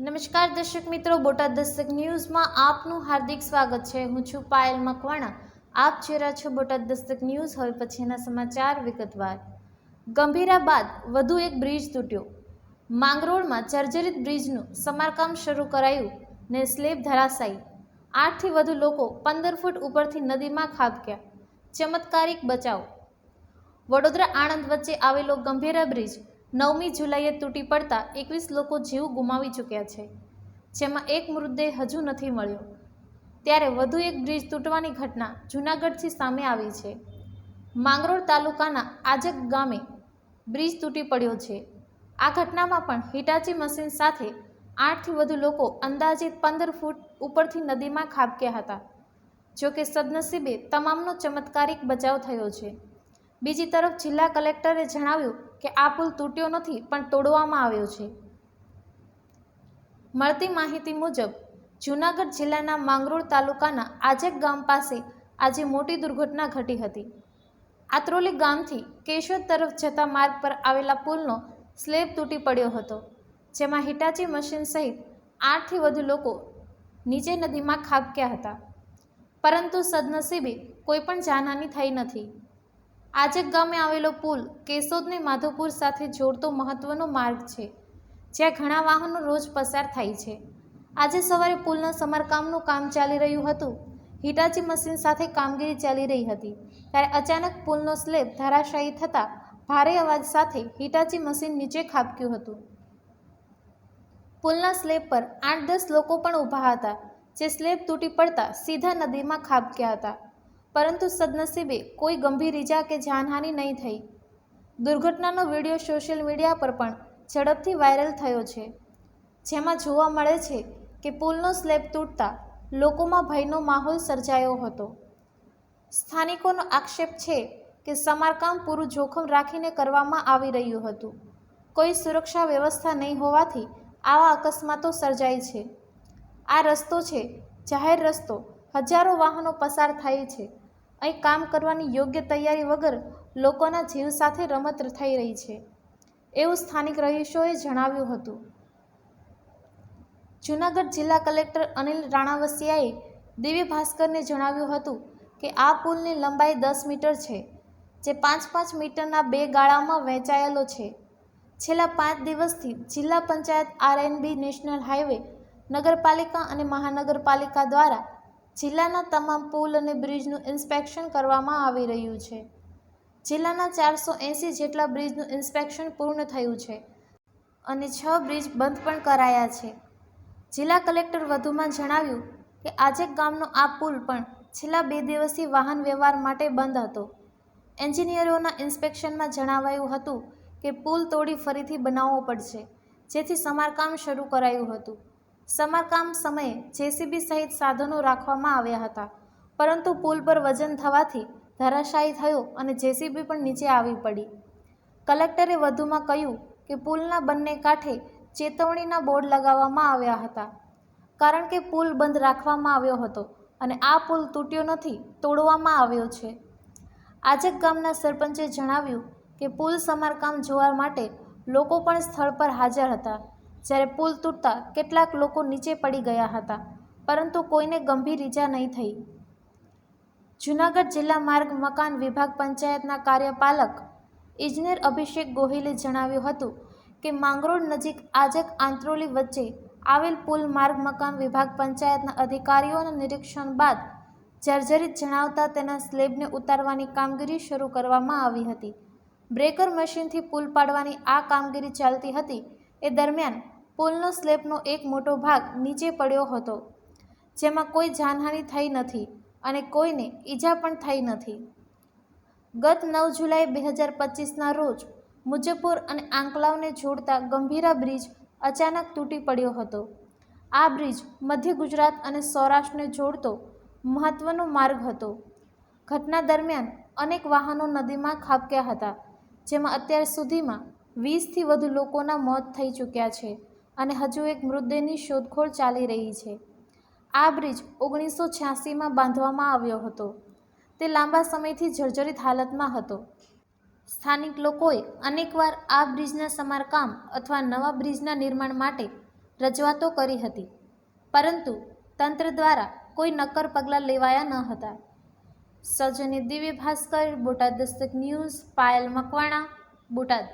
નમસ્કાર દર્શક મિત્રો, બોટાદ દસ્તક ન્યૂઝમાં આપનું હાર્દિક સ્વાગત છે. હું છું પાયલ મકવાણા. આપ જોઈ છો બોટાદ દસ્તક ન્યૂઝ. હવે પછીના સમાચાર વિગતવાર. ગંભીરા બાદ વધુ એક બ્રિજ તૂટ્યો. માંગરોળમાં જર્જરિત બ્રિજનું સમારકામ શરૂ કરાયું ને સ્લેબ ધરાશાયી. આઠથી વધુ લોકો પંદર ફૂટ ઉપરથી નદીમાં ખાબક્યા. ચમત્કારિક બચાવ. વડોદરા આણંદ વચ્ચે આવેલો ગંભીરા બ્રિજ નવમી જુલાઈએ તૂટી પડતા એકવીસ લોકો જીવ ગુમાવી ચૂક્યા છે, જેમાં એક મૃતદેહ હજુ નથી મળ્યો. ત્યારે વધુ એક બ્રિજ તૂટવાની ઘટના જૂનાગઢથી સામે આવી છે. માંગરોળ તાલુકાના આજક ગામે બ્રિજ તૂટી પડ્યો છે. આ ઘટનામાં પણ હિટાચી મશીન સાથે આઠથી વધુ લોકો અંદાજિત પંદર ફૂટ ઉપરથી નદીમાં ખાબક્યા હતા. જોકે સદનસીબે તમામનો ચમત્કારિક બચાવ થયો છે. બીજી તરફ જિલ્લા કલેક્ટરે જણાવ્યું કે આ પુલ તૂટ્યો નથી, પણ તોડવામાં આવ્યો છે. મળતી માહિતી મુજબ, જૂનાગઢ જિલ્લાના માંગરોળ તાલુકાના આજેક ગામ પાસે આજે મોટી દુર્ઘટના ઘટી હતી. આત્રોલી ગામથી કેશોદ તરફ જતા માર્ગ પર આવેલા પુલનો સ્લેબ તૂટી પડ્યો હતો, જેમાં હિટાચી મશીન સહિત આઠથી વધુ લોકો નીચે નદીમાં ખાબક્યા હતા. પરંતુ સદનસીબે કોઈ પણ જાનહાની થઈ નથી. આજક ગામે આવેલો પુલ કેશોદને માધવપુર સાથે જોડતો મહત્વનો માર્ગ છે, જ્યાં ઘણા વાહનો રોજ પસાર થાય છે. આજે સવારે પુલના સમારકામનું કામ ચાલી રહ્યું હતું. હિટાચી મશીન સાથે કામગીરી ચાલી રહી હતી. ત્યારે અચાનક પુલનો સ્લેબ ધરાશાયી થતાં ભારે અવાજ સાથે હિટાચી મશીન નીચે ખાબક્યું હતું. પુલના સ્લેબ પર આઠ દસ લોકો પણ ઊભા હતા, જે સ્લેબ તૂટી પડતા સીધા નદીમાં ખાબક્યા હતા. પરંતુ સદનસીબે કોઈ ગંભીર ઈજા કે જાનહાનિ નહીં થઈ. દુર્ઘટનાનો વીડિયો સોશિયલ મીડિયા પર પણ ઝડપથી વાયરલ થયો છે. જેમાં જોવા મળે છે કે પુલનો સ્લેબ તૂટતા લોકોમાં ભયનો માહોલ સર્જાયો હતો. સ્થાનિકોનો આક્ષેપ છે કે સમારકામ પૂરું જોખમ રાખીને કરવામાં આવી રહ્યું હતું. કોઈ સુરક્ષા વ્યવસ્થા નહીં હોવાથી આવા અકસ્માતો સર્જાય છે. આ રસ્તો છે, જાહેર રસ્તો, હજારો વાહનો પસાર થાય છે અહીં કામ કરવાની યોગ્ય તૈયારી વગર લોકોના જીવ સાથે રમત થઈ રહી છે. એવું સ્થાનિક રહીશોએ જણાવ્યું હતું. જૂનાગઢ જિલ્લા કલેક્ટર અનિલ રાણાવસિયાએ દિવ્ય ભાસ્કરને જણાવ્યું હતું કે આ પુલની લંબાઈ દસ મીટર છે, જે પાંચ પાંચ મીટરના બે ગાળામાં વહેંચાયેલો છે. છેલ્લા પાંચ દિવસથી જિલ્લા પંચાયત આરએનબી નેશનલ હાઈવે, નગરપાલિકા અને મહાનગરપાલિકા દ્વારા જિલ્લાના તમામ પુલ અને બ્રિજનું ઇન્સ્પેક્શન કરવામાં આવી રહ્યું છે. જિલ્લાના ચારસો એંસી જેટલા બ્રિજનું ઇન્સ્પેક્શન પૂર્ણ થયું છે અને છ બ્રિજ બંધ પણ કરાયા છે. જિલ્લા કલેક્ટર વધુમાં જણાવ્યું કે આજેક ગામનો આ પુલ પણ છેલ્લા બે દિવસથી વાહન વ્યવહાર માટે બંધ હતો. એન્જિનિયરોના ઇન્સ્પેક્શનમાં જણાવાયું હતું કે, પુલ તોડી ફરીથી બનાવવો પડશે, જેથી સમારકામ શરૂ કરાયું હતું. સમારકામ સમયે જેસીબી સહિત સાધનો રાખવામાં આવ્યા હતા. પરંતુ પુલ પર વજન થવાથી ધરાશાયી થયો અને જેસીબી પણ નીચે આવી પડી. કલેક્ટરે વધુમાં કહ્યું કે પુલના બંને કાંઠે ચેતવણીના બોર્ડ લગાવવામાં આવ્યા હતા. કારણ કે પુલ બંધ રાખવામાં આવ્યો હતો અને આ પુલ તૂટ્યો નથી, તોડવામાં આવ્યો છે. આજક ગામના સરપંચે જણાવ્યું કે પુલ સમારકામ જોવા માટે લોકો પણ સ્થળ પર હાજર હતા. જ્યારે પુલ તૂટતા કેટલાક લોકો નીચે પડી ગયા હતા, પરંતુ કોઈને ગંભીર ઈજા નહીં થઈ. જૂનાગઢ જિલ્લા માર્ગ મકાન વિભાગ પંચાયતના કાર્યપાલક ઇજનેર અભિષેક ગોહિલે જણાવ્યું હતું કે માંગરોળ નજીક આજક આંત્રોલી વચ્ચે આવેલ પુલ માર્ગ મકાન વિભાગ પંચાયતના અધિકારીઓના નિરીક્ષણ બાદ જર્જરિત જણાવતા તેના સ્લેબને ઉતારવાની કામગીરી શરૂ કરવામાં આવી હતી. બ્રેકર મશીનથી પુલ પાડવાની આ કામગીરી ચાલતી હતી. એ દરમિયાન પુલનો સ્લેબનો એક મોટો ભાગ નીચે પડ્યો હતો, જેમાં કોઈ જાનહાનિ થઈ નથી અને કોઈને ઈજા પણ થઈ નથી. ગત નવ જુલાઈ બે હજાર પચીસના રોજ મુજફ્ફર અને આંકલાવને જોડતા ગંભીરા બ્રિજ અચાનક તૂટી પડ્યો હતો. આ બ્રિજ મધ્ય ગુજરાત અને સૌરાષ્ટ્રને જોડતો મહત્વનો માર્ગ હતો. ઘટના દરમિયાન અનેક વાહનો નદીમાં ખાબક્યા હતા, જેમાં અત્યાર સુધીમાં વીસથી વધુ લોકોના મોત થઈ ચૂક્યા છે. અને હજુ એક મૃતદેહની શોધખોળ ચાલી રહી છે. આ બ્રિજ ઓગણીસો છ્યાસીમાં બાંધવામાં આવ્યો હતો. તે લાંબા સમયથી જર્જરિત હાલતમાં હતો. સ્થાનિક લોકોએ અનેકવાર આ બ્રિજના સમારકામ અથવા નવા બ્રિજના નિર્માણ માટે રજૂઆતો કરી હતી, પરંતુ તંત્ર દ્વારા કોઈ નક્કર પગલાં લેવાયા ન હતા. સજની દિવ્ય ભાસ્કર, બોટાદ દસ્તક ન્યૂઝ, પાયલ મકવાણા, બોટાદ.